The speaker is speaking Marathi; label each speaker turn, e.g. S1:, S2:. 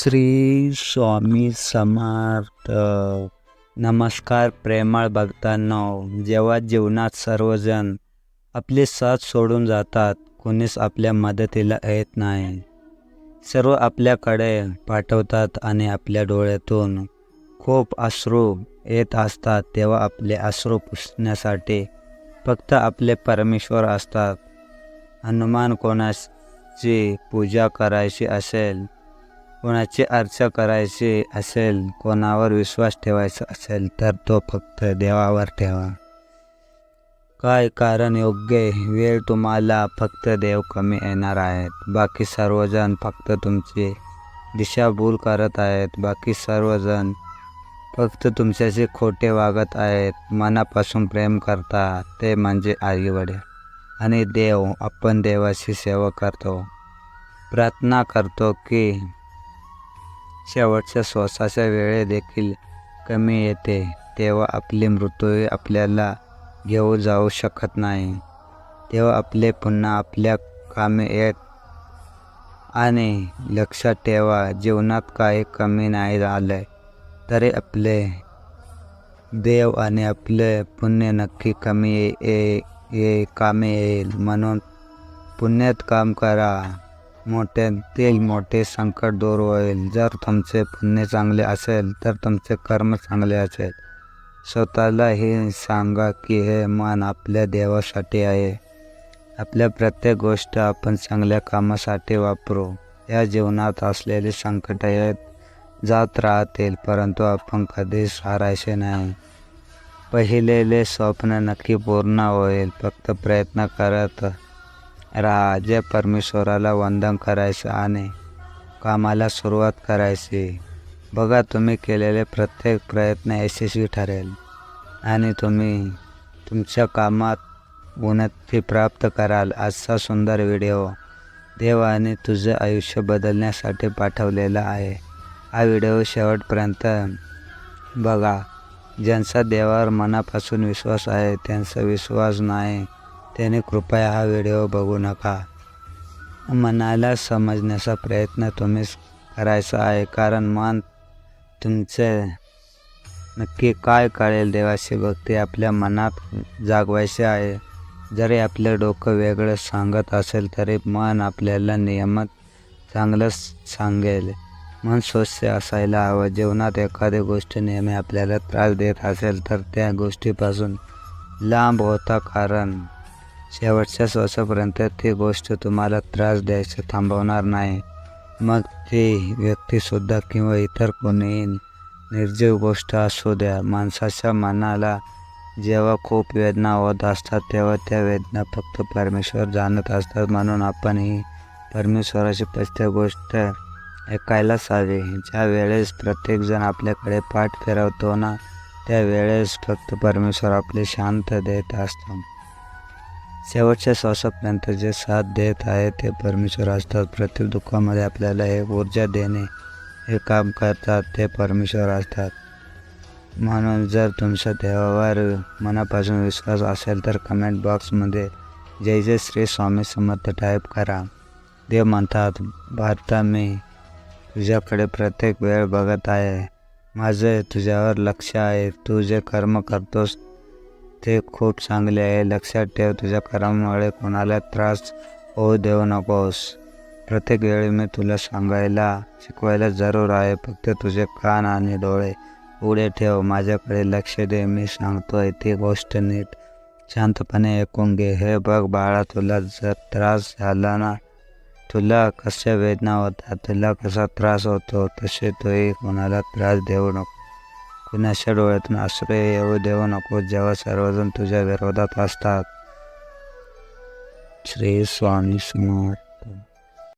S1: श्री स्वामी समर्थ. नमस्कार प्रेमळ भक्तांनो. जेव्हा जीवनात सर्वजण आपले साथ सोडून जातात कोणीच आपल्या मदतीला येत नाही. सर्व आपल्याकडे पाठवतात आणि आपल्या डोळ्यातून खूप अश्रू येत असतात. तेव्हा आपले अश्रू पुसण्यासाठी फक्त आपले परमेश्वर असतात. हनुमान कोणाची पूजा करायची असेल कोणाची अर्चा करायची असेल कोणावर विश्वास ठेवायचा असेल तर तो फक्त देवावर ठेवा. काय कारण योग्य वेळ तुम्हाला फक्त देव कमी येणार आहेत. बाकी सर्वजण फक्त तुमची दिशाभूल करत आहेत. बाकी सर्वजण फक्त तुमच्याशी खोटे वागत आहेत. मनापासून प्रेम करतात ते म्हणजे आई वडील आणि देव आपण देवाची सेवा करतो. प्रार्थना करतो की शेवटच्या श्वासाच्या वेळे देखील कमी येते तेव्हा आपली मृत्यू आपल्याला घेऊ जाऊ शकत नाही. तेव्हा आपले पुन्हा आपल्या कामे येत आणि लक्षात ठेवा जीवनात काही कमी नाही झालं तरी आपले देव आणि आपले पुण्य नक्की कमी ये ये कामे येईल. म्हणून पुण्यात काम करा. मोठ्यातील मोठे संकट दूर होईल. जर तुमचे पुण्य चांगले असेल तर तुमचे कर्म चांगले असेल. स्वतःला हे सांगा की हे मन आपल्या देवासाठी आहे. आपल्या प्रत्येक गोष्ट आपण चांगल्या कामासाठी वापरू. या जीवनात असलेले संकट आहेत जात राहतील परंतु आपण कधीच हारायचे नाही. पहिलेले स्वप्न नक्की पूर्ण होईल. फक्त प्रयत्न करत राहा परमेश्वराला वंदन करायचं आणि कामाला सुरुवात करायची. बघा तुम्ही केलेले प्रत्येक प्रयत्न यशस्वी ठरेल आणि तुम्ही तुमच्या कामात उन्नती प्राप्त कराल आजचा सुंदर व्हिडिओ देवाने तुझं आयुष्य बदलण्यासाठी पाठवलेला आहे. हा व्हिडिओ शेवटपर्यंत बघा. ज्यांचा देवावर मनापासून विश्वास आहे त्यांचा विश्वास नाही. त्याने कृपया हा व्हिडिओ बघू नका. मनाला समजण्याचा प्रयत्न तुम्हीच करायचा आहे कारण मन तुमचे नक्की काय कळेल देवाची भक्ती आपल्या मनात जागवायचे आहे. जरी आपलं डोकं वेगळं सांगत असेल तरी मन आपल्याला नियमित चांगलंच सांगेल. मन स्वच्छ असायला हवं. जीवनात एखादी गोष्ट नेहमी आपल्याला त्रास देत असेल तर त्या गोष्टीपासून लांब होता कारण शेवटच्या श्वासापर्यंत ती गोष्ट तुम्हाला त्रास द्यायचं थांबवणार नाही. मग ती व्यक्तीसुद्धा किंवा इतर कोणी निर्जीव गोष्ट असू द्या. माणसाच्या मनाला जेव्हा खूप वेदना होत असतात तेव्हा त्या वेदना फक्त परमेश्वर जाणत असतात. म्हणून आपण ही परमेश्वराची प्रत्येक गोष्ट ऐकायलाच हवी. ज्या वेळेस प्रत्येकजण आपल्याकडे पाठ फिरवतो ना त्यावेळेस फक्त परमेश्वर आपले शांत देत असतो. शेवटच्या श्वासापर्यंत जे साथ देत आहे ते परमेश्वर असतात. प्रत्येक दुःखामध्ये आपल्याला एक ऊर्जा देणे हे काम करतात ते परमेश्वर असतात. म्हणून जर तुमच्या देवावर मनापासून विश्वास असेल तर कमेंट बॉक्समध्ये जय जय श्री स्वामी समर्थ टाईप करा. देव म्हणतात भारता मी तुझ्याकडे प्रत्येक वेळ बघत आहे. माझे तुझ्यावर लक्ष आहे. तू जे कर्म करतोस ते खूप चांगले आहे. लक्षात ठेव तुझ्या कर्मामुळे कोणाला त्रास होऊ देऊ नकोस. प्रत्येक वेळी मी तुला सांगायला शिकवायला जरूर आहे. फक्त तुझे कान आणि डोळे उडे ठेव. माझ्याकडे लक्ष दे. मी सांगतोय ती गोष्ट नीट. शांतपणे ऐकून घे. हे बघ बाळा तुला जर त्रास झाला ना तुला कशा वेदना होतात तुला कसा त्रास होतो तसे तोही कोणाला त्रास देऊ नको. कुणाच्या डोळ्यातून आश्रय येऊ देऊ नको जेव्हा सर्वजण तुझ्या विरोधात असतात श्री स्वामी समर्थ.